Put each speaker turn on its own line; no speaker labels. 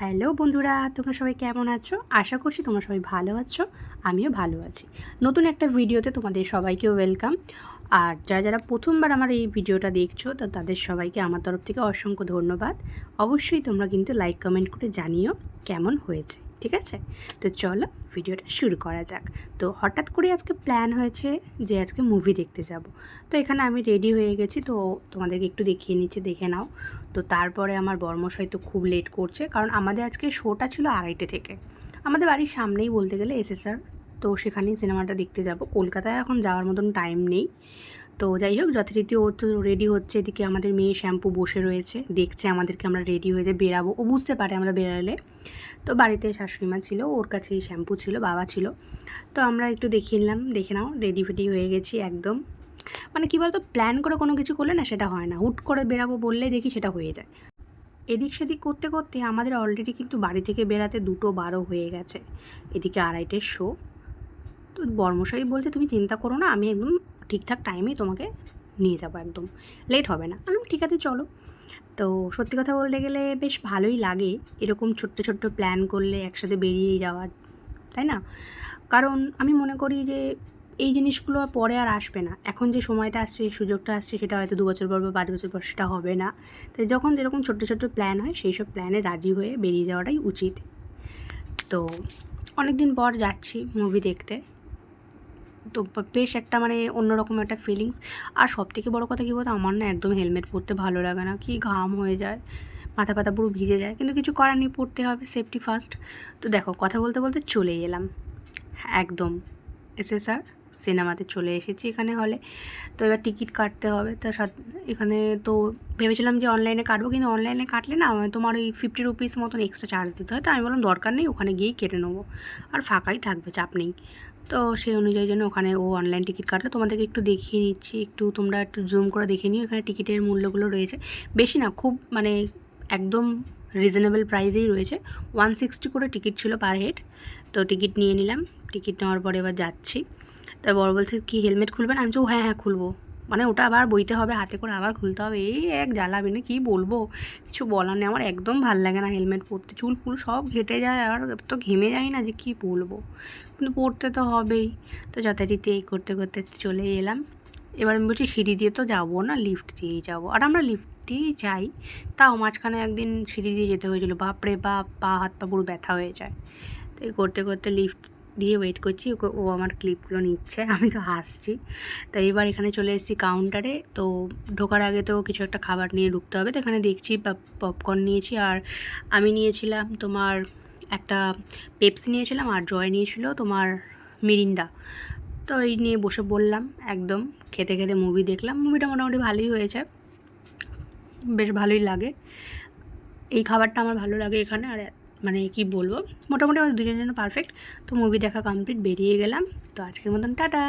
Hello বন্ধুরা, তোমরা সবাই কেমন আছো? আশা করছি তোমরা সবাই ভালো আছো, আমিও ভালো আছি। নতুন একটা ভিডিওতে তোমাদের সবাইকেও ওয়েলকাম। আর যারা যারা প্রথমবার আমার এই ভিডিওটা দেখছ, তো তাদের সবাইকে আমার তরফ থেকে অসংখ্য ধন্যবাদ। অবশ্যই তোমরা কিন্তু লাইক, কমেন্ট করে জানিও কেমন হয়েছে। ঠিক আছে? তো চলো ভিডিওটা শুরু করা যাক। তো হঠাৎ করে আজকে প্ল্যান হয়েছে যে আজকে মুভি দেখতে যাব। তো এখানে আমি রেডি হয়ে গেছি, তো তোমাদেরকে একটু দেখিয়ে নিচ্ছি, দেখে নাও। তো তারপরে আমার বর্মশাই তো খুব লেট করছে, কারণ আমাদের আজকে শোটা ছিল আড়াইটে থেকে। আমাদের বাড়ির সামনেই বলতে গেলে এসএসআর তো সেখানেই সিনেমাটা দেখতে যাব। কলকাতায় এখন যাওয়ার মতন টাইম নেই। তো যাই হোক, যথারীতি ও তো রেডি হচ্ছে। এদিকে আমাদের মেয়ে শ্যাম্পু বসে রয়েছে। দেখছে আমাদেরকে আমরা রেডি হয়ে যে বেরাবো। ও বুঝতে পারে আমরা বেরালে। তো বাড়িতে শাশুড়িমা ছিল, ওর কাছেই শ্যাম্পু ছিল, বাবা ছিল। তো আমরা একটু দেখিয়ে নিলাম, দেখে নাও রেডি ফেডি হয়ে গেছি একদম। মানে কী বলতো প্ল্যান করে কোনো কিছু করলে না সেটা হয় না। হুট করে বেরাবো বললেই দেখি সেটা হয়ে যায়। এদিক সেদিক করতে করতে আমাদের অলরেডি কিন্তু বাড়ি থেকে বেরাতে দুটো বারো হয়ে গেছে। এদিকে আড়াইটের শো তো বর্মশাই বলছে, তুমি চিন্তা করো না, আমি একদম ঠিকঠাক টাইমেই তোমাকে নিয়ে যাব একদম। লেট হবে না। আমি ঠিক আছে, চলো। তো সত্যি কথা বলতে গেলে বেশ ভালোই লাগে এরকম ছোট্ট ছোট্ট প্ল্যান করলে একসাথে বেরিয়ে যাওয়ার, তাই না? কারণ আমি মনে করি যে এই জিনিসগুলো পরে আর আসবে না। এখন যে সময়টা আসছে সুযোগটা আসছে, সেটা হয়তো দু বছর পর বা পাঁচ বছর পর সেটা হবে না। তো যখন যেরকম ছোট্ট ছোট্ট প্ল্যান হয়, সেই সব প্ল্যানে রাজি হয়ে বেরিয়ে যাওয়াটাই উচিত। তো অনেক দিন পর যাচ্ছি মুভি দেখতে। তো বেশ একটা মানে অন্যরকম একটা ফিলিংস আর সব থেকে বড়ো কথা কী বলতো? আমার না একদম হেলমেট পরতে ভালো লাগে না। কি ঘাম হয়ে যায়, মাথা পাতা পুরো ভিজে যায়। কিন্তু কিছু করার নেই, পড়তে হবে সেফটি ফার্স্ট তো দেখো, কথা বলতে বলতে চলেই এলাম। একদম এসে স্যার সিনেমাতে চলে এসেছি এখানে হলে তো এবার টিকিট কাটতে হবে। তো সাথ- এখানে তো ভেবেছিলাম যে অনলাইনে কাটবো, কিন্তু অনলাইনে কাটলে না আমায় তোমার ওই ফিফটি রুপিস মতন এক্সট্রা চার্জ দিতে হয়। তো আমি বললাম দরকার নেই, ওখানে গিয়েই কেটে নেব। আর ফাঁকাই থাকবে, চাপ নেই। তো সেই অনুযায়ী জন্য ওখানে ও অনলাইন টিকিট কাটলো। তোমাদেরকে একটু দেখিয়ে নিচ্ছি। একটু তোমরা একটু জুম করে দেখে নিও। এখানে টিকিটের মূল্যগুলো রয়েছে। বেশি না খুব মানে একদম রিজনেবল প্রাইসেই রয়েছে। ওয়ান সিক্সটি করে টিকিট ছিল পার হেড তো টিকিট নিয়ে নিলাম। টিকিট নেওয়ার পরে এবার যাচ্ছি। তাই বড় বলছে কি হেলমেট খুলবেন আমি বলছি, হ্যাঁ হ্যাঁ খুলবো। মানে ওটা আবার বইতে হবে, হাতে করে আবার খুলতে হবে। এই এক জ্বালাবি না কী বলব? কিছু বলার নেই। আমার একদম ভালো লাগে না হেলমেট পরতে। চুল ফুল সব ঘেটে যায়, আর তো ঘেমে যায় না যে কী বলব? কিন্তু পড়তে তো হবেই। তো যথারীতি এই করতে করতে চলে এলাম। এবার আমি বলছি সিঁড়ি দিয়ে তো যাব না লিফট দিয়েই যাব। আর আমরা লিফট দিয়েই যাই। তাও মাঝখানে একদিন সিঁড়ি দিয়ে যেতে হয়েছিল। বাপরে বাপ, পা হাত পা পুরো ব্যথা হয়ে যায়। তো এই করতে করতে লিফট দিয়ে ওয়েট করছি ও আমার ক্লিপগুলো নিচ্ছে, আমি তো হাসছি। তো এবার এখানে চলে এসেছি কাউন্টারে তো ঢোকার আগে তো কিছু একটা খাবার নিয়ে ঢুকতে হবে, তো এখানে দেখছি পপকর্ন নিয়েছি, আর আমি নিয়েছিলাম তোমার একটা পেপসি নিয়েছিলাম, আর জয় নিয়েছিল তোমার মিরিন্ডা তো এই নিয়ে বসে বললাম, একদম খেতে খেতে মুভি দেখলাম মুভিটা মোটামুটি ভালোই হয়েছে, বেশ ভালোই লাগে। এই খাবারটা আমার ভালো লাগে এখানে, আর মানে কি বলব, মোটামুটি আমাদের দুজনের জন্য পারফেক্ট তো মুভি দেখা কমপ্লিট বেরিয়ে গেলাম। তো আজকের মতন টাটা।